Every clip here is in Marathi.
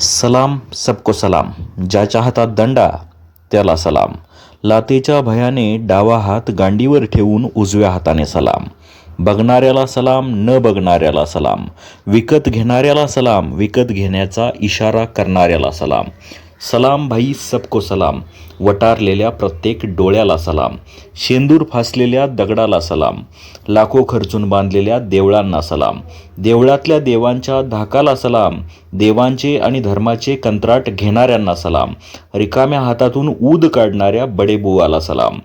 सलाम सबको सलाम. ज्याच्या हातात दंडा त्याला सलाम. लातेच्या भयाने डावा हात गांडीवर ठेवून उजव्या हाताने सलाम. बघणाऱ्याला सलाम न बघणाऱ्याला सलाम. विकत घेणाऱ्याला सलाम विकत घेण्याचा इशारा करणाऱ्याला सलाम. सलाम भाई सबको सलाम. वटारलेल्या प्रत्येक डोळ्याला सलाम. शेंदूर फासलेल्या दगडाला सलाम. लाखो खर्चून बांधलेल्या देवळांना सलाम. देवळातल्या देवांच्या धाकाला सलाम. देवांचे आणि धर्माचे कंत्राट घेणाऱ्यांना सलाम. रिकाम्या हातातून ऊद काढणाऱ्या बडेबुवाला सलाम.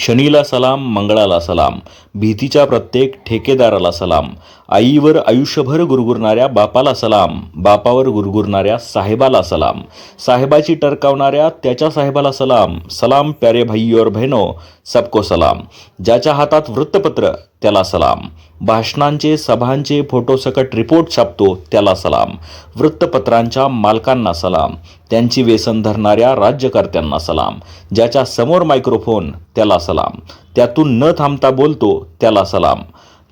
शनीला सलाम मंगळाला सलाम भीतीच्या प्रत्येक ठेकेदाराला सलाम आईवर आयुष्यभर गुरगुरणाऱ्या बापाला सलाम बापावर गुरगुरणाऱ्या साहेबाला सलाम साहेबाची टरकावणाऱ्या त्याच्या साहेबाला सलाम सलाम प्यारे भाई और बहनो सबको सलाम. ज्याच्या हातात वृत्तपत्र त्याला सलाम. भाषणांचे सभांचे फोटोसकट रिपोर्ट छापतो त्याला सलाम. वृत्तपत्रांच्या मालकांना सलाम. त्यांची व्यसन धरणाऱ्या राज्यकर्त्यांना सलाम. ज्याच्या समोर मायक्रोफोन त्याला सलाम. त्यातून न थांबता बोलतो त्याला सलाम.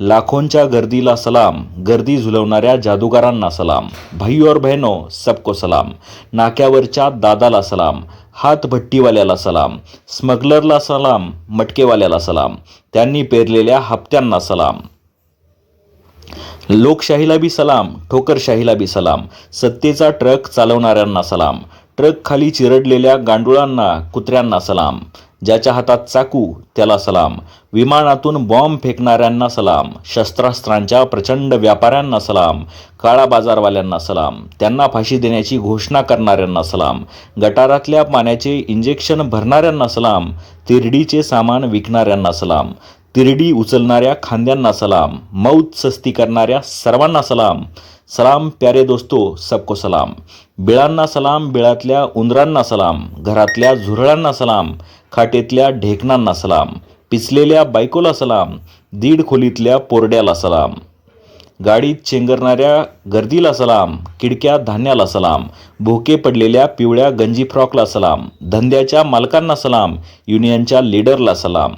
लाखोंच्या गर्दीला सलाम गर्दी झुलवणाऱ्या जादूगारांना सलाम. भाई और बहनो सबको सलाम. नाक्यावरच्या दादाला सलाम हातभट्टीवाल्याला सलाम स्मगलरला सलाम मटकेवाल्याला सलाम त्यांनी पेरलेल्या हप्त्यांना सलाम. लोकशाहीला बी सलाम ठोकरशाहीला बी सलाम सत्तेचा ट्रक चालवणाऱ्यांना सलाम ट्रक खाली चिरडलेल्या गांडुळांना कुत्र्यांना सलाम. ज्याच्या हातात चाकू त्याला सलाम. विमानातून बॉम्ब फेकणाऱ्यांना सलाम. शस्त्रास्त्रांच्या प्रचंड व्यापाऱ्यांना सलाम. काळा बाजारवाल्यांना सलाम. त्यांना फाशी देण्याची घोषणा करणाऱ्यांना सलाम. गटारातल्या पाण्याचे इंजेक्शन भरणाऱ्यांना सलाम. तिरडीचे सामान विकणाऱ्यांना सलाम. तिरडी उचलणाऱ्या खांद्यांना सलाम. मौत सस्ती करणाऱ्या सर्वांना सलाम. सलाम प्यारे दोस्तो सबको सलाम. बिळांना सलाम बिळातल्या उंदरांना सलाम घरातल्या झुरळांना सलाम खाटेतल्या ढेकणांना सलाम पिचलेल्या बायकोला सलाम दीड खोलीतल्या पोरड्याला सलाम गाडीत चेंगरणाऱ्या गर्दीला सलाम किडक्या धान्याला सलाम भोके पडलेल्या पिवळ्या गंजी फ्रॉकला सलाम धंद्याच्या मालकांना सलाम युनियनच्या लीडरला सलाम.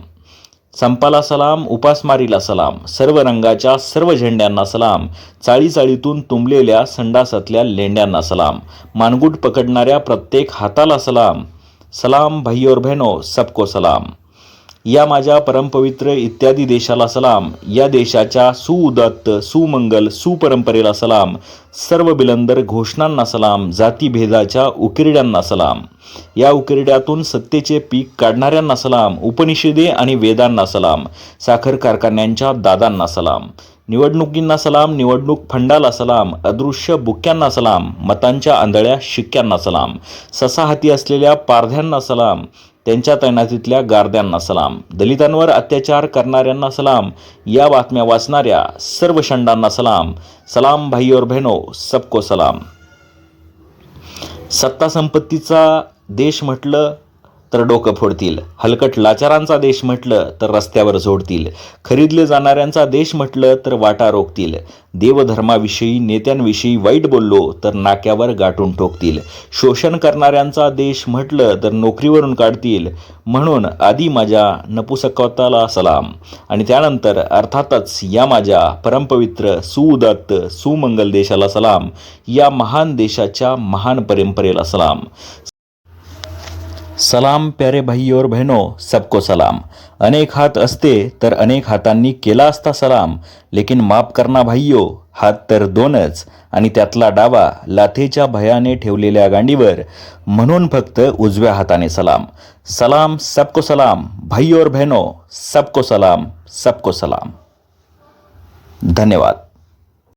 संपाला सलाम उपासमारीला सलाम सर्व रंगाच्या सर्व झेंड्यांना सलाम चाळी चाळीतून तुंबलेल्या संडासातल्या लेंड्यांना सलाम मानगुट पकडणाऱ्या प्रत्येक हाताला सलाम. सलाम भाई और बहनो सबको सलाम. या माझ्या परमपवित्र इत्यादी देशाला सलाम. या देशाच्या सुउदात्त सुमंगल सुपरंपरेला सलाम. सर्व बिलंदर घोषणांना सलाम जातीभेदाच्या उकिरड्यांना सलाम. या उकिरड्यातून सत्तेचे पीक काढणाऱ्यांना सलाम उपनिषदे आणि वेदांना सलाम साखर कारखान्यांच्या दादांना सलाम निवडणुकींना सलाम निवडणूक फंडाला सलाम अदृश्य बुक्क्यांना सलाम मतांच्या आंधळ्या शिक्क्यांना सलाम ससाहती असलेल्या पारध्यांना सलाम त्यांच्या तैनातीतल्या गारद्यांना सलाम. दलितांवर अत्याचार करणाऱ्यांना सलाम. या बातम्या वाचणाऱ्या सर्व शंडांना सलाम. सलाम भाई और बहनो सबको सलाम. सत्ता संपत्तीचा देश म्हटलं तर डोकं फोडतील. हलकट लाचारांचा देश म्हटलं तर रस्त्यावर जोडतील. खरीदले जाणाऱ्यांचा देश म्हटलं तर वाटा रोखतील. देवधर्माविषयी नेत्यांविषयी वाईट बोललो तर नाक्यावर गाठून ठोकतील. शोषण करणाऱ्यांचा देश म्हटलं तर नोकरीवरून काढतील. म्हणून आधी माझ्या नपुसकताला सलाम. आणि त्यानंतर अर्थातच या माझ्या परमपवित्र सुउदात्त सुमंगल देशाला सलाम. या महान देशाच्या महान परंपरेला सलाम. सलाम प्यारे भाई और बहनो सबको सलाम। अनेक हात असते तर अनेक हातांनी केला असता सलाम लेकिन माफ करना भाईयो हात तर दोनच आणि त्यातला डावा लाथेच्या भयाने ठेवलेल्या गांडीवर म्हणून फक्त उजव्या हाताने सलाम। सलाम सबको सलाम। भाई और बहनो सबको सलाम सबको सलाम। धन्यवाद।